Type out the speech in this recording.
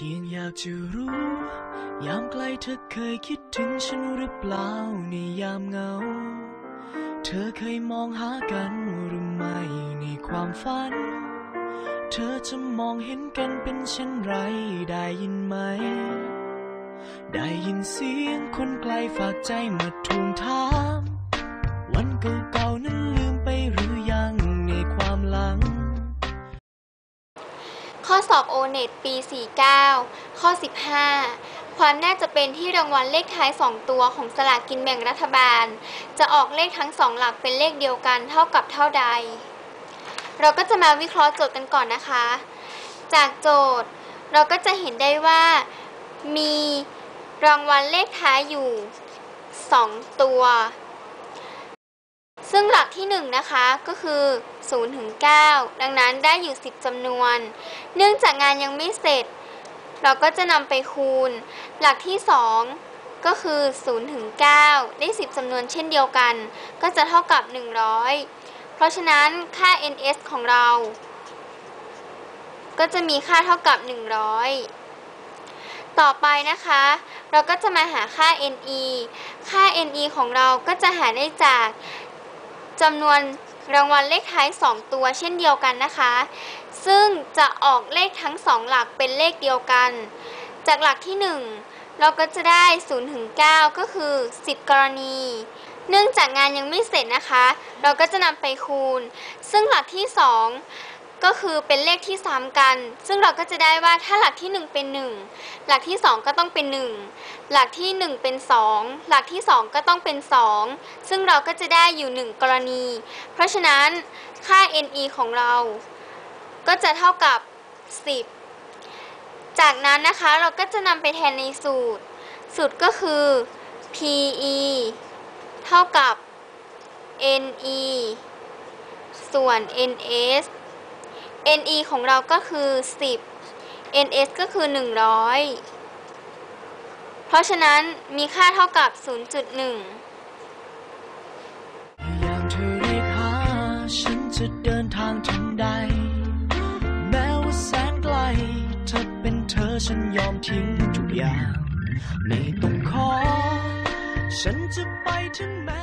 พียงอยากจะรู้ ยามไกลเธอเคยคิดถึงฉันหรือเปล่าในยามเหงา เธอเคยมองหากันหรือไม่ในความฝัน เธอจะมองเห็นกันเป็นเช่นไรได้ยินไหม ได้ยินเสียงคนไกลฝากใจมาทวงถาม วันเก่าๆนั้นลืมไปหรือยัง ข้อสอบโอเน็ตปี 49 ข้อ 15 ความน่าจะเป็นที่รางวัลเลขท้าย 2 ตัวของสลากกินแบ่งรัฐบาล จะออกเลขทั้ง 2 หลักเป็นเลขเดียวกันเท่ากับเท่าใด เราก็จะมาวิเคราะห์โจทย์กันก่อนนะคะ จากโจทย์ เราก็จะเห็นได้ว่า มีรางวัลเลขท้ายอยู่ 2 ตัว ซึ่งหลักที่ 1 นะคะก็คือ0ถึง9ดังนั้นได้อยู่ 10จำนวน เนื่องจากงานยังไม่เสร็จ เราก็จะนำไปคูณ หลักที่ 2 ก็คือ0ถึง9ได้ 10จำนวนเช่นเดียวกัน ก็จะเท่ากับ 100 เพราะฉะนั้นค่า ns ของเรา ก็จะมีค่าเท่ากับ 100ต่อไปนะคะ เราก็จะมาหาค่า ne ค่า ne ของเราก็จะหาได้จาก จำนวนรางวัลเลขท้าย 2 ตัวเช่นเดียวกันนะคะ ซึ่งจะออกเลขทั้ง 2 หลักเป็นเลขเดียวกัน จากหลักที่ 1 เราก็จะได้ 0 ถึง 9 ก็คือ 10 กรณี เนื่องจากงานยังไม่เสร็จนะคะ เราก็จะนำไปคูณ ซึ่งหลักที่ 2 ก็คือเป็นเลขที่ซ้ำกัน ซึ่งเราก็จะได้ว่าถ้าหลักที่ 1 เป็น 1 หลักที่ 2 ก็ต้องเป็น 1 หลักที่ 1 เป็น 2 หลักที่ 2 ก็ต้องเป็น 2 ซึ่งเราก็จะได้อยู่ 1 กรณี เพราะฉะนั้นค่า ne ของเรา ก็จะเท่ากับ 10 จากนั้นนะคะเราก็จะนำไปแทนในสูตร สูตรก็คือ pe เท่ากับ ne ส่วน ns ne ของเราก็คือ 10 ns ก็คือ 100 เพราะฉะนั้นมีค่าเท่ากับ 0.1 ยางเธอเรียกหาฉันจะเดินทางทันใด แม้ว่าแสนไกลเธอเป็นเธอฉันยอมทิ้งทุกอย่าง ไม่ต้องขอ ฉันจะไปถึงแม้